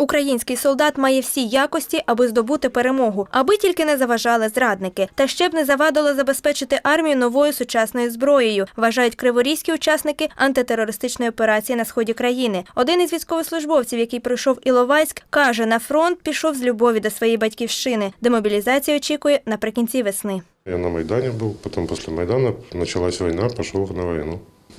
Український солдат має всі якості, аби здобути перемогу, аби тільки не заважали зрадники, та ще б не завадило забезпечити армію новою сучасною зброєю. Вважають криворізькі учасники антитерористичної операції на сході країни. Один із військовослужбовців, який пройшов Іловайськ, каже, на фронт пішов з любові до своєї батьківщини. Демобілізація очікує наприкінці весни. Я на Майдане был, потом после Майдана началась война, пошел на войну.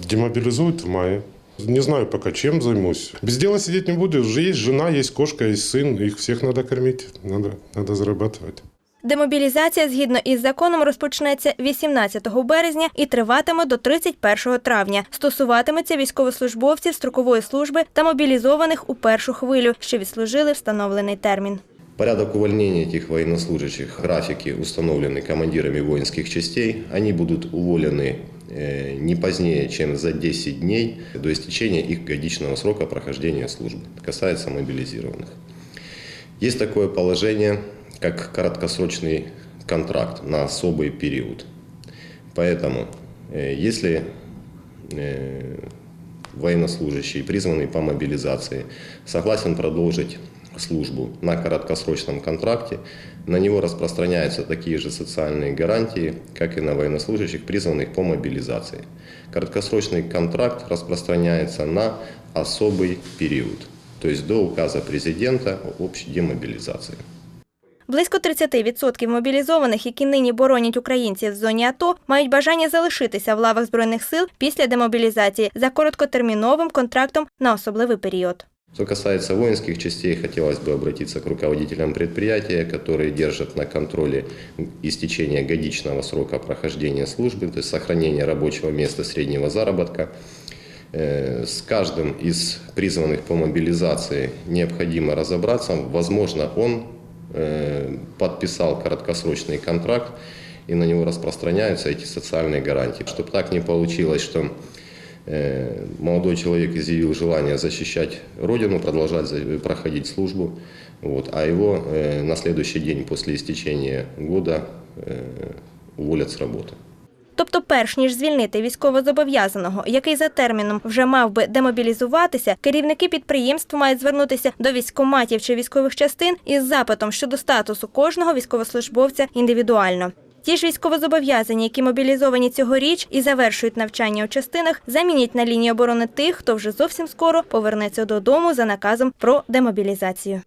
Демобилизуют в мае. Не знаю пока, чем займусь. Без дела сидеть не буду. Уже есть жена, есть кошка, есть сын. Их всех надо кормить, надо, надо зарабатывать. Демобілізація згідно із законом розпочнеться 18 березня і триватиме до 31 травня. Стосуватиметься військовослужбовців строкової служби та мобілізованих у першу хвилю, що відслужили встановлений термін. Порядок увольнения этих военнослужащих, графики установлены командирами воинских частей. Они будут уволены э, не позднее, чем за 10 дней до истечения их годичного срока прохождения службы. Касается мобилизированных. Есть такое положение, как короткосрочный контракт на особый период. Поэтому, э, если э, военнослужащий, призванный по мобилизации, согласен продолжить службу на короткосрочном контракте, на него распространяются такие же социальные гарантии, как и на военнослужащих, призванных по мобилизации. Короткосрочный контракт распространяется на особый период, то есть до указа президента о общей демобилизации. Близько 30% мобілізованих, які нині боронять українців в зоні АТО, мають бажання залишитися в лавах збройних сил після демобілізації за короткотерміновим контрактом на особливий період. Что касается воинских частей, хотелось бы обратиться к руководителям предприятия, которые держат на контроле истечение годичного срока прохождения службы, то есть сохранение рабочего места среднего заработка. Э, С каждым из призванных по мобилизации необходимо разобраться. Возможно, он э, подписал короткосрочный контракт, и на него распространяются эти социальные гарантии. Чтобы так не получилось, что Э, молодой человек изъявил желание защищать родину, продолжать проходить службу, вот, а его э, на следующий день после истечения года э, уволят с работы. Тобто, перш ніж звільнити військовозобов'язаного, який за терміном вже мав би демобілізуватися, керівники підприємств мають звернутися до військкоматів чи військових частин із запитом щодо статусу кожного військовослужбовця індивідуально. Ті ж військовозобов'язані, які мобілізовані цьогоріч і завершують навчання у частинах, замінять на лінії оборони тих, хто вже зовсім скоро повернеться додому за наказом про демобілізацію.